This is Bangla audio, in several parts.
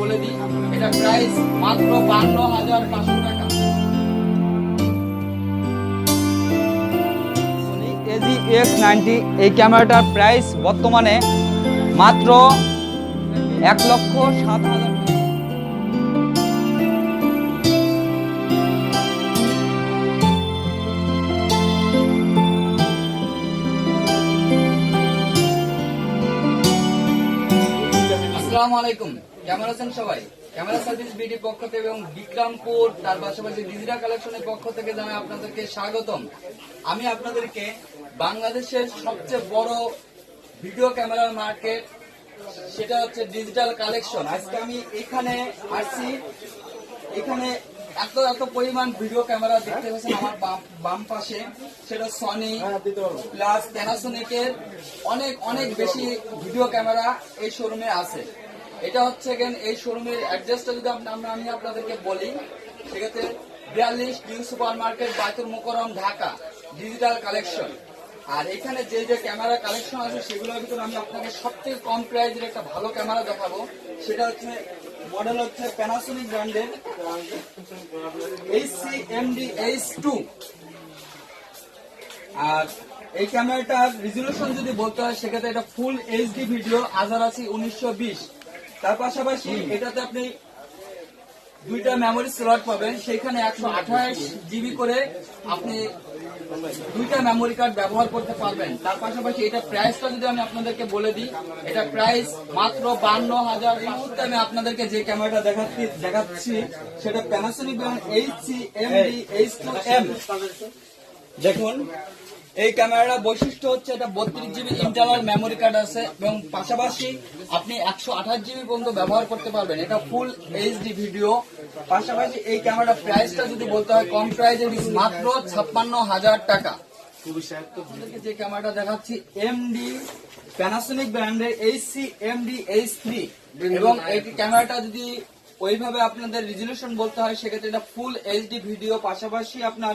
বলে দিই এটা প্রাইস মাত্র বান্ন হাজার পাঁচশো টাকা। এজি এক্স নাইনটি এই ক্যামেরাটার প্রাইস বর্তমানে মাত্র এক লক্ষ সাত হাজার আসসালামু আলাইকুম। কেমন আছেন সবাই। ক্যামেরা সার্ভিস বিডি পক্ষ থেকে এবং বিক্রমপুর, তার পাশাপাশি ডিজিটাল কালেকশনের পক্ষ থেকে জানাই আপনাদেরকে স্বাগতম। আমি আপনাদেরকে বাংলাদেশের সবচেয়ে বড় ভিডিও ক্যামেরার মার্কেট, সেটা হচ্ছে ডিজিটাল কালেকশন। আজকে আমি এখানে আসছি। এখানে এত এত পরিমাণ ভিডিও ক্যামেরা দেখতে পাচ্ছেন আমার বাম- পাশে। সেটা সনি প্লাস প্যানাসোনিকের অনেক অনেক বেশি ভিডিও ক্যামেরা এই শোরুমে আছে। এটা হচ্ছে এই শোরুমের অ্যাড্রেসটা যদি আমরা আমি আপনাদেরকে বলি, সেক্ষেত্রে বিয়াল্লিশ new super market Baitul Mukarram Dhaka digital collection আর এখানে যে যে ক্যামেরা কালেকশন আছে, সেগুলোর ভিতরে আমি আপনাকে সবথেকে কম প্রাইজের একটা ভালো ক্যামেরা দেখাবো। সেটা হচ্ছে মডেল হচ্ছে প্যানাসোনিক ব্র্যান্ডের এইচসি এমডি এইচ টু আর এই ক্যামেরাটার রেজুলেশন যদি বলতে হয়, সেক্ষেত্রে এটা ফুল এইচডি ভিডিও আজার আছে উনিশশো বিশ। তার পাশাপাশি এটাতে আপনি দুইটা মেমোরি স্লট পাবেন সেখানে একশো আঠাশ জিবি করে আপনি দুইটা মেমোরি কার্ড ব্যবহার করতে পারবেন। তার পাশাপাশি এটা প্রাইসটা যদি আমি আপনাদেরকে বলে দিই এটা প্রাইস মাত্র বান্ন হাজার। এই মুহূর্তে আমি আপনাদেরকে যে ক্যামেরাটা দেখাচ্ছি দেখাচ্ছি সেটা Panasonic H C M D H two M দেখুন এই ক্যামেরার বৈশিষ্ট্য হচ্ছে এটা বত্রিশ জিবি ইন্টারনাল মেমোরি কার্ড আছে এবং পাশাপাশি আপনি একশো আঠাশ জিবি পর্যন্ত ব্যবহার করতে পারবেন। এটা ফুল এইচডি ভিডিও পাশাপাশি এই ক্যামেরার প্রাইসটা যদি বলতে হয় কম প্রাইসে মাত্র ছাপ্পান্ন হাজার টাকা। যে ক্যামেরাটা দেখাচ্ছি এমডি প্যানাসোনিক ব্র্যান্ডের এইচসি এমডি এইচ থ্রি এবং এই ক্যামেরাটা যদি ওইভাবে আপনাদের রেজুলেশন বলতে হয় সেক্ষেত্রে এটা ফুল এইচডি ভিডিও পাশাপাশি আপনার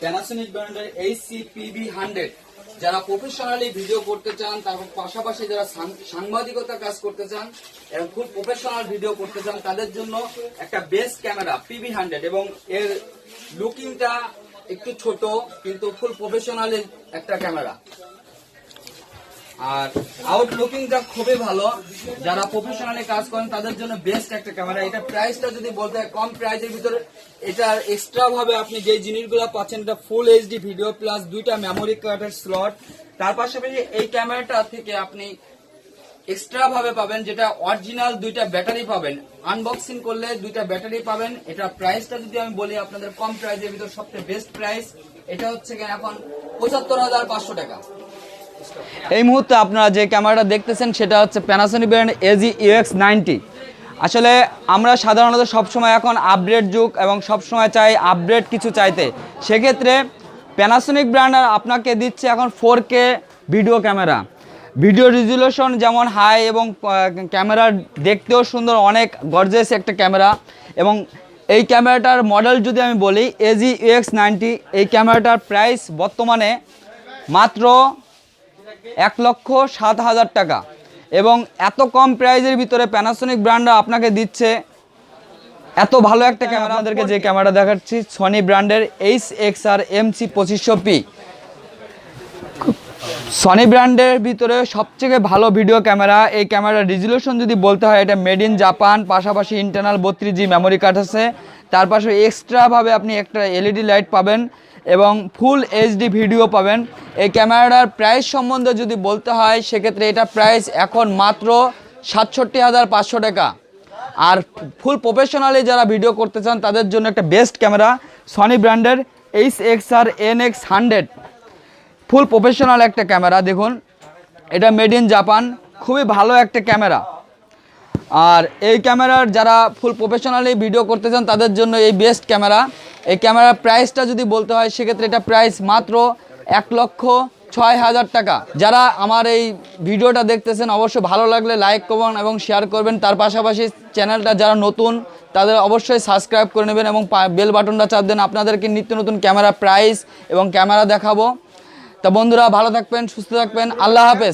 প্যানাসোনিক ব্র্যান্ডের এইচসি পিবি হান্ড্রেড যারা প্রফেশনালি ভিডিও করতে চান তারপর পাশাপাশি যারা সাংবাদিকতা কাজ করতে চান এবং খুব প্রফেশনাল ভিডিও করতে চান, তাদের জন্য একটা বেস্ট ক্যামেরা পিবি হান্ড্রেড এবং এর লুকিংটা একটু ছোট, কিন্তু ফুল প্রফেশনালি একটা ক্যামেরা আর আউটলুকিংটা খুবই ভালো। যারা প্রফেশনালি কাজ করেন, তাদের জন্য বেস্ট একটা ক্যামেরা এটা প্রাইসটা যদি বলতে হয়, কম প্রাইসের ভিতরে এটার এক্সট্রা ভাবে আপনি যে জিনিসগুলো পাচ্ছেন, এটা ফুল এইচডি ভিডিও প্লাস দুইটা মেমোরি কার্ডের স্লট তার পাশাপাশি এই ক্যামেরাটা থেকে আপনি এক্সট্রা ভাবে পাবেন, যেটা অরিজিনাল দুইটা ব্যাটারি পাবেন। আনবক্সিং করলে দুইটা ব্যাটারি পাবেন। এটা প্রাইসটা যদি আমি বলি, আপনাদের কম প্রাইসের ভিতর সবচেয়ে বেস্ট প্রাইস এটা হচ্ছে এখন পঁচাত্তর হাজার পাঁচশো টাকা। এই মুহূর্তে আপনারা যে ক্যামেরাটা দেখতেছেন, সেটা হচ্ছে Panasonic brand AG UX ninety আসলে আমরা সাধারণত সবসময় এখন আপডেট যুগ এবং সবসময় চাই আপডেট কিছু চাইতে। সেক্ষেত্রে প্যানাসোনিক ব্র্যান্ড আপনাকে দিচ্ছে এখন four K video camera video resolution যেমন হাই এবং ক্যামেরা দেখতেও সুন্দর, অনেক গর্জেস একটা ক্যামেরা এবং এই ক্যামেরাটার মডেল যদি আমি বলি এজি ইউএক্স নাইনটি এই ক্যামেরাটার প্রাইস বর্তমানে মাত্র এক লক্ষ সাত হাজার টাকা। এবং এত কম প্রাইজের ভিতরে প্যানাসোনিক ব্র্যান্ড আপনাকে দিচ্ছে। এত ভালো একটা ক্যামেরা আপনাদেরকে যে ক্যামেরা দেখাচ্ছি সনি ব্র্যান্ডের এইচ এক্স আর এমসি পঁচিশশো পি সনি ব্র্যান্ডের ভিতরে সবথেকে ভালো ভিডিও ক্যামেরা এই ক্যামেরার রেজুলেশন যদি বলতে হয়, এটা মেড ইন জাপান পাশাপাশি ইন্টারনাল বত্রিশ জি মেমোরি কার্ড আছে। তার পাশে এক্সট্রাভাবে আপনি একটা এলইডি লাইট পাবেন। এবং ফুল এইচডি ভিডিও পাবেন। এই ক্যামেরাটার প্রাইস সম্বন্ধে যদি বলতে হয়, সেক্ষেত্রে এটা প্রাইস এখন মাত্র সাতষট্টি হাজার পাঁচশো টাকা। আর ফুল প্রফেশনালি যারা ভিডিও করতে চান, তাদের জন্য একটা বেস্ট ক্যামেরা সনি ব্র্যান্ডের H X R N X hundred full professional একটা ক্যামেরা দেখুন। এটা মেড ইন জাপান খুবই ভালো একটা ক্যামেরা আর এই ক্যামেরার যারা ফুল প্রফেশনালি ভিডিও করতে চান, তাদের জন্য এই বেস্ট ক্যামেরা। এই ক্যামেরার প্রাইসটা যদি বলতে হয়, সেক্ষেত্রে এটা প্রাইস মাত্র এক লক্ষ ছয় হাজার টাকা। যারা আমার এই ভিডিওটা দেখতেছেন, অবশ্যই ভালো লাগলে লাইক করবেন এবং শেয়ার করবেন। তার পাশাপাশি চ্যানেলটা যারা নতুন, তাদের অবশ্যই সাবস্ক্রাইব করে নেবেন এবং বেল বাটনটা চাপ দেন। আপনাদেরকে নিত্য নতুন ক্যামেরা প্রাইস এবং ক্যামেরা দেখাবো। তা বন্ধুরা, ভালো থাকবেন, সুস্থ থাকবেন। আল্লাহ হাফেজ।